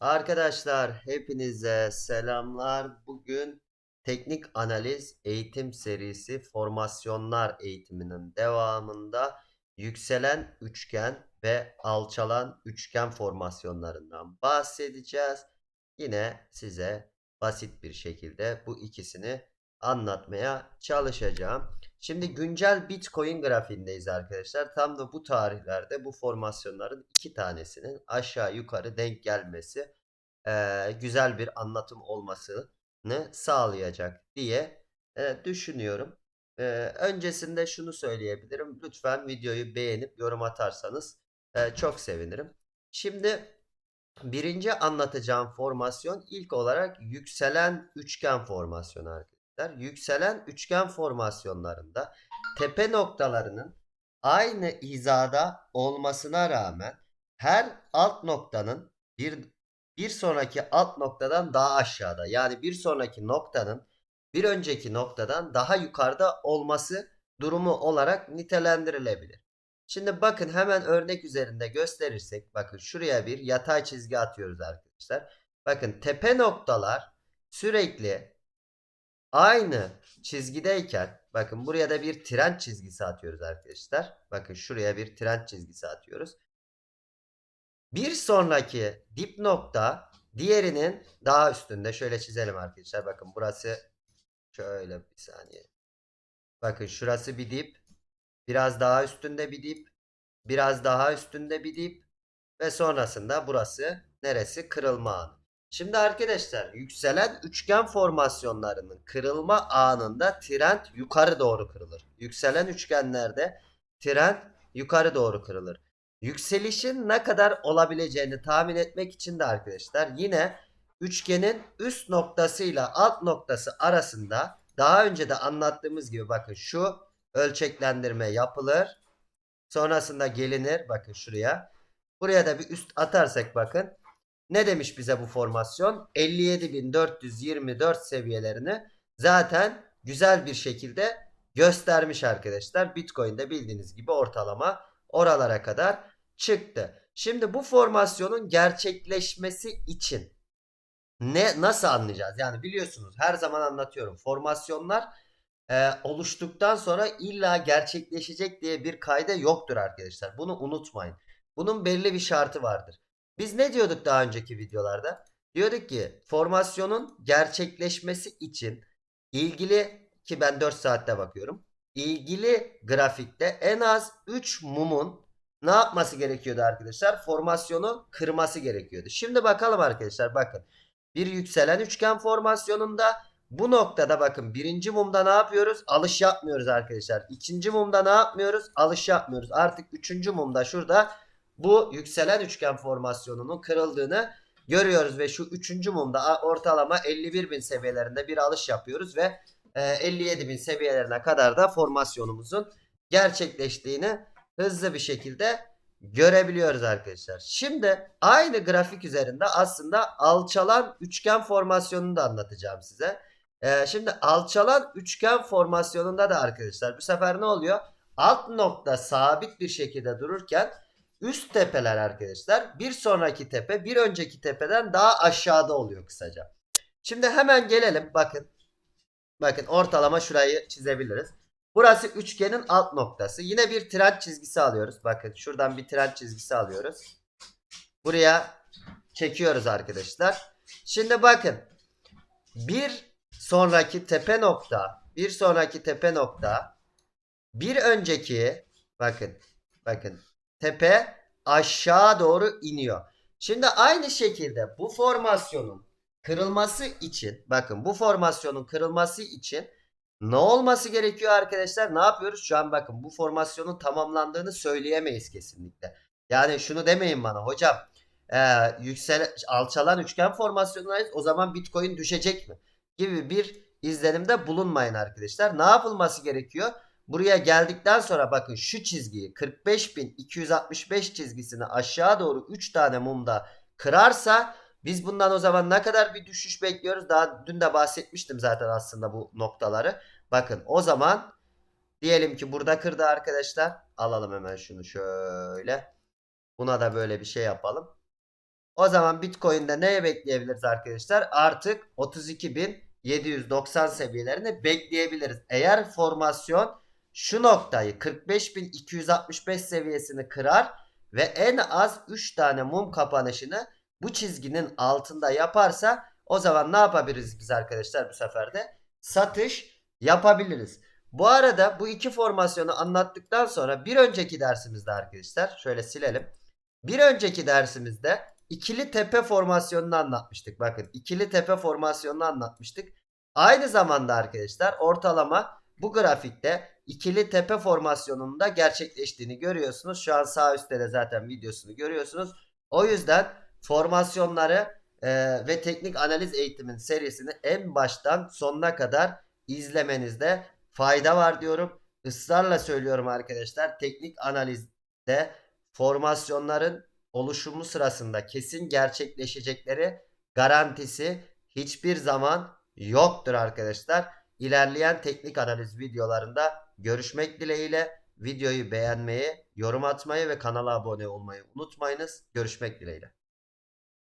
Arkadaşlar hepinize selamlar. Bugün teknik analiz eğitim serisi formasyonlar eğitiminin devamında yükselen üçgen ve alçalan üçgen formasyonlarından bahsedeceğiz. Yine size basit bir şekilde bu ikisini anlatmaya çalışacağım. Şimdi güncel Bitcoin grafiğindeyiz arkadaşlar. Tam da bu tarihlerde bu formasyonların iki tanesinin aşağı yukarı denk gelmesi eee, güzel bir anlatım olmasını sağlayacak diye eee, düşünüyorum. Eee, öncesinde şunu söyleyebilirim. Lütfen videoyu beğenip yorum atarsanız eee, çok sevinirim. Şimdi birinci anlatacağım formasyon ilk olarak yükselen üçgen formasyonu arkadaşlar. Yükselen üçgen formasyonlarında tepe noktalarının aynı hizada olmasına rağmen her alt noktanın bir bir sonraki alt noktadan daha aşağıda yani bir sonraki noktanın bir önceki noktadan daha yukarıda olması durumu olarak nitelendirilebilir. Şimdi bakın hemen örnek üzerinde gösterirsek bakın şuraya bir yatay çizgi atıyoruz arkadaşlar. Bakın tepe noktalar sürekli aynı çizgideyken bakın buraya da bir trend çizgisi atıyoruz arkadaşlar. Bakın şuraya bir trend çizgisi atıyoruz. Bir sonraki dip nokta diğerinin daha üstünde. Şöyle çizelim arkadaşlar. Bakın burası şöyle bir saniye. Bakın şurası bir dip. Biraz daha üstünde bir dip. Biraz daha üstünde bir dip. Ve sonrasında burası neresi? Kırılma anı. Şimdi arkadaşlar yükselen üçgen formasyonlarının kırılma anında trend yukarı doğru kırılır. Yükselen üçgenlerde trend yukarı doğru kırılır. Yükselişin ne kadar olabileceğini tahmin etmek için de arkadaşlar yine üçgenin üst noktasıyla alt noktası arasında daha önce de anlattığımız gibi bakın şu ölçeklendirme yapılır. Sonrasında gelinir bakın şuraya. Buraya da bir üst atarsak bakın. Ne demiş bize bu formasyon? 57.424 seviyelerini zaten güzel bir şekilde göstermiş arkadaşlar. Bitcoin'de bildiğiniz gibi ortalama oralara kadar çıktı. Şimdi bu formasyonun gerçekleşmesi için ne nasıl anlayacağız? Yani biliyorsunuz her zaman anlatıyorum. Formasyonlar e, oluştuktan sonra illa gerçekleşecek diye bir kayda yoktur arkadaşlar. Bunu unutmayın. Bunun belli bir şartı vardır. Biz ne diyorduk daha önceki videolarda? Diyorduk ki formasyonun gerçekleşmesi için ilgili ki ben 4 saatte bakıyorum. İlgili grafikte en az 3 mumun ne yapması gerekiyordu arkadaşlar? Formasyonu kırması gerekiyordu. Şimdi bakalım arkadaşlar bakın. Bir yükselen üçgen formasyonunda bu noktada bakın birinci mumda ne yapıyoruz? Alış yapmıyoruz arkadaşlar. İkinci mumda ne yapmıyoruz? Alış yapmıyoruz. Artık üçüncü mumda şurada bu yükselen üçgen formasyonunun kırıldığını görüyoruz ve şu üçüncü mumda ortalama 51 bin seviyelerinde bir alış yapıyoruz ve 57 bin seviyelerine kadar da formasyonumuzun gerçekleştiğini hızlı bir şekilde görebiliyoruz arkadaşlar. Şimdi aynı grafik üzerinde aslında alçalan üçgen formasyonunu da anlatacağım size. Ee, şimdi alçalan üçgen formasyonunda da arkadaşlar bu sefer ne oluyor? Alt nokta sabit bir şekilde dururken üst tepeler arkadaşlar bir sonraki tepe bir önceki tepeden daha aşağıda oluyor kısaca. Şimdi hemen gelelim bakın. Bakın ortalama şurayı çizebiliriz. Burası üçgenin alt noktası. Yine bir trend çizgisi alıyoruz. Bakın şuradan bir trend çizgisi alıyoruz. Buraya çekiyoruz arkadaşlar. Şimdi bakın. Bir sonraki tepe nokta, bir sonraki tepe nokta, bir önceki bakın, bakın tepe aşağı doğru iniyor. Şimdi aynı şekilde bu formasyonun kırılması için bakın bu formasyonun kırılması için ne olması gerekiyor arkadaşlar? Ne yapıyoruz? Şu an bakın bu formasyonun tamamlandığını söyleyemeyiz kesinlikle. Yani şunu demeyin bana hocam e, yüksel alçalan üçgen formasyonundayız o zaman Bitcoin düşecek mi? Gibi bir izlenimde bulunmayın arkadaşlar. Ne yapılması gerekiyor? Buraya geldikten sonra bakın şu çizgiyi 45.265 çizgisini aşağı doğru 3 tane mumda kırarsa biz bundan o zaman ne kadar bir düşüş bekliyoruz? Daha dün de bahsetmiştim zaten aslında bu noktaları. Bakın o zaman diyelim ki burada kırdı arkadaşlar. Alalım hemen şunu şöyle. Buna da böyle bir şey yapalım. O zaman Bitcoin'de neye bekleyebiliriz arkadaşlar? Artık 32.790 seviyelerini bekleyebiliriz. Eğer formasyon şu noktayı 45.265 seviyesini kırar ve en az 3 tane mum kapanışını bu çizginin altında yaparsa o zaman ne yapabiliriz biz arkadaşlar bu sefer de? Satış yapabiliriz. Bu arada bu iki formasyonu anlattıktan sonra bir önceki dersimizde arkadaşlar şöyle silelim. Bir önceki dersimizde ikili tepe formasyonunu anlatmıştık. Bakın ikili tepe formasyonunu anlatmıştık. Aynı zamanda arkadaşlar ortalama bu grafikte ikili tepe formasyonunda gerçekleştiğini görüyorsunuz. Şu an sağ üstte de zaten videosunu görüyorsunuz. O yüzden formasyonları e, ve teknik analiz eğitimin serisini en baştan sonuna kadar izlemenizde fayda var diyorum. Israrla söylüyorum arkadaşlar. Teknik analizde formasyonların oluşumu sırasında kesin gerçekleşecekleri garantisi hiçbir zaman yoktur arkadaşlar. İlerleyen teknik analiz videolarında görüşmek dileğiyle videoyu beğenmeyi, yorum atmayı ve kanala abone olmayı unutmayınız. Görüşmek dileğiyle.